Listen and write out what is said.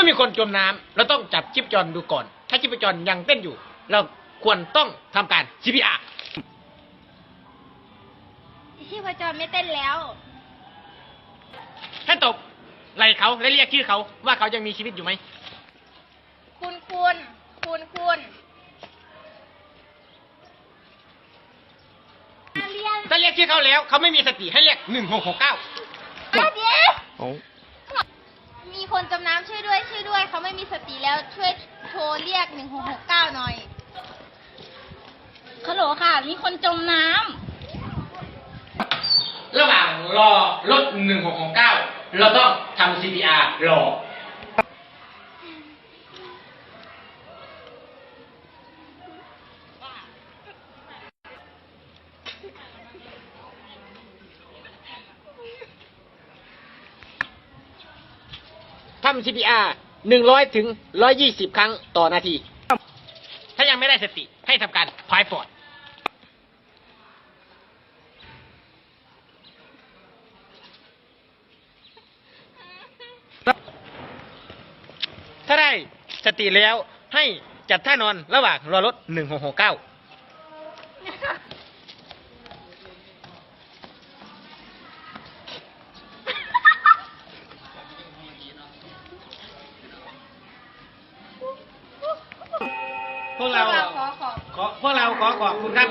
มื่อมีคนจมน้ำเราต้องจับชีพจรดูก่อน ถ้าชีพจรยังเต้นอยู่ เราควรต้องทำการ CPR ชีพจรไม่เต้นแล้ว ให้ตบไหล่เขาและเรียกชื่อเขาว่าเขายังมีชีวิตอยู่ไหม คุณคุณคุณคุณเรียนถ้าเรียกชื่อเขาแล้ว เขาไม่มีสติให้เรียกหนึ่งหกหกเก้า อะเดี๋ยว เอา มี คนจมน้ำช่วยด้วยช่วยด้วย เขาไม่มีสติแล้วช่วยโทรเรียกหนึ่งหกหกเก้าหน่อยฮัลโหลค่ะ มีคนจมน้ำระหว่างรอรถหนึ่งหกหกเก้าเราต้องทำ CPR รอ ทำ CPR 100ถึง120 ครั้งต่อนาที ถ้ายังไม่ได้สติให้ทำการพายปอดถ้าได้สติแล้วให้จัดท่านอนระหว่างรอรถ 1669 พวกเราขอขอบขอพวกเราขอขอบคุณครับ